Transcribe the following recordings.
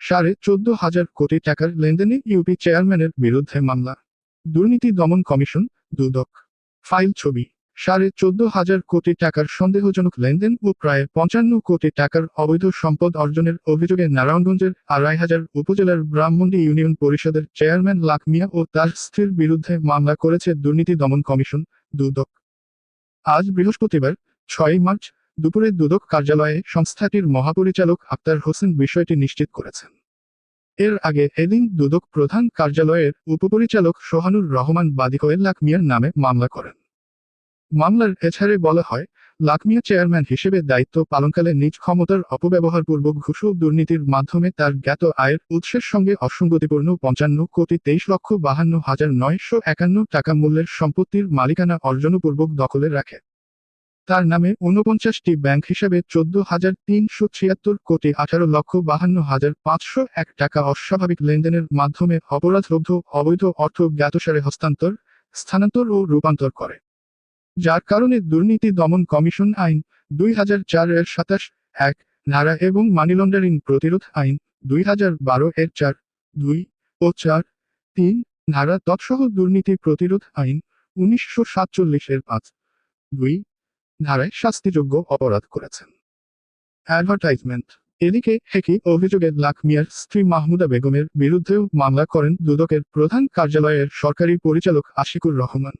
সাড়ে চোদ্দ হাজার কোটি টাকার লেনদেনে ইউপি চেয়ারম্যানের বিরুদ্ধে মামলা। দুর্নীতি দমন কমিশন, দুদক। ফাইল ছবি। সাড়ে চোদ্দ হাজার কোটি টাকার সন্দেহজনক লেনদেন ও প্রায় পঞ্চান্ন কোটি টাকার অবৈধ সম্পদ অর্জনের অভিযোগে নারায়ণগঞ্জের আড়াই হাজার উপজেলার ব্রাহ্মণী ইউনিয়ন পরিষদের চেয়ারম্যান লাখ মিয়া ও তার স্ত্রীর বিরুদ্ধে মামলা করেছে দুর্নীতি দমন কমিশন, দুদক। আজ বৃহস্পতিবার ছয় মার্চ দুপুরে দুদক কার্যালয়ে সংস্থাটির মহাপরিচালক আক্তার হোসেন বিষয়টি নিশ্চিত করেছেন। এর আগে এদিন দুদক প্রধান কার্যালয়ের উপপরিচালক সোহানুর রহমান বাদিকোয়েল লাকমিয়ার নামে মামলা করেন। মামলার এছাড়ে বলা হয়, লাকমিয়া চেয়ারম্যান হিসেবে দায়িত্ব পালনকালে নিজ ক্ষমতার অপব্যবহার অপব্যবহারপূর্বক ঘুষ দুর্নীতির মাধ্যমে তার জ্ঞাত আয়ের উৎসের সঙ্গে অসঙ্গতিপূর্ণ পঞ্চান্ন কোটি তেইশ লক্ষ বাহান্ন হাজার নয়শো একান্ন টাকা মূল্যের সম্পত্তির মালিকানা অর্জনপূর্বক দখলে রাখে। তার নামে ঊনপঞ্চাশটি ব্যাংক হিসাবে চোদ্দ হাজার তিনশো ছিয়াত্তর কোটি আঠারো লক্ষ বাহান্ন হাজার পাঁচশো এক টাকা অস্বাভাবিক লেনদেনের মাধ্যমে অপরাধলব্ধ অবৈধ অর্থ জ্ঞাতসারে হস্তান্তর, স্থানান্তর ও রূপান্তর করে। যার কারণে দুর্নীতি দমন কমিশন আইন দুই হাজার চার এর সাতাশ এক ধারা এবং মানি লন্ডারিং প্রতিরোধ আইন দুই হাজার বারো এর চার, দুই ও চার, তিন ধারা তৎসহ দুর্নীতি প্রতিরোধ আইন উনিশশো সাতচল্লিশ এর পাঁচ, দুই ধারায় শাস্তিযোগ্য অপরাধ করেছেন। অ্যাডভার্টাইজমেন্ট। এদিকে একই অভিযোগে লাখ মিয়ার স্ত্রী মাহমুদা বেগমের বিরুদ্ধেও মামলা করেন দুদকের প্রধান কার্যালয়ের সরকারি পরিচালক আশিকুর রহমান।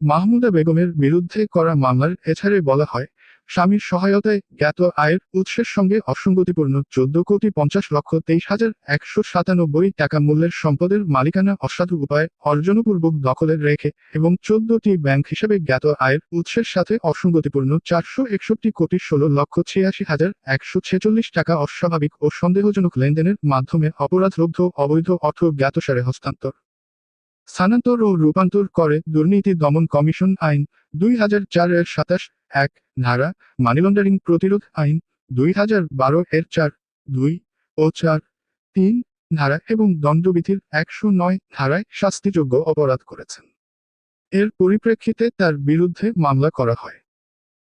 মাহমুদা বেগমের বিরুদ্ধে করা মামলার এছাড়ে বলা হয় স্বামীর সহায়তায় জ্ঞাত আয়ের উৎসের সঙ্গে অসঙ্গতিপূর্ণ চোদ্দ কোটি পঞ্চাশ লক্ষ তেইশ হাজার একশো সাতানব্বই টাকা মূল্যের সম্পদের মালিকানা অসাধু উপায় অর্জনপূর্বক দখলে রেখে এবং চোদ্দটি ব্যাংক হিসেবে জ্ঞাত আয়ের উৎসের সাথে অসঙ্গতিপূর্ণ চারশো একষট্টি কোটি ষোলো লক্ষ ছিয়াশি হাজার একশো ছেচল্লিশ টাকা অস্বাভাবিক ও সন্দেহজনক লেনদেনের মাধ্যমে অপরাধলব্ধ অবৈধ অর্থ জ্ঞাতসারে হস্তান্তর। স্থানান্তর ও রূপান্তর করে দুর্নীতি দমন কমিশন আইন দুই হাজার চার এর সাতাশ এক, ধারা মানি লন্ডারিং প্রতিরোধ আইন দুই হাজার বারো এর চার, দুই ও চার, তিন, ধারা এবং দণ্ডবিধির একশো নয় ধারায় শাস্তিযোগ্য অপরাধ করেছেন। এর পরিপ্রেক্ষিতে তার বিরুদ্ধে মামলা করা হয়।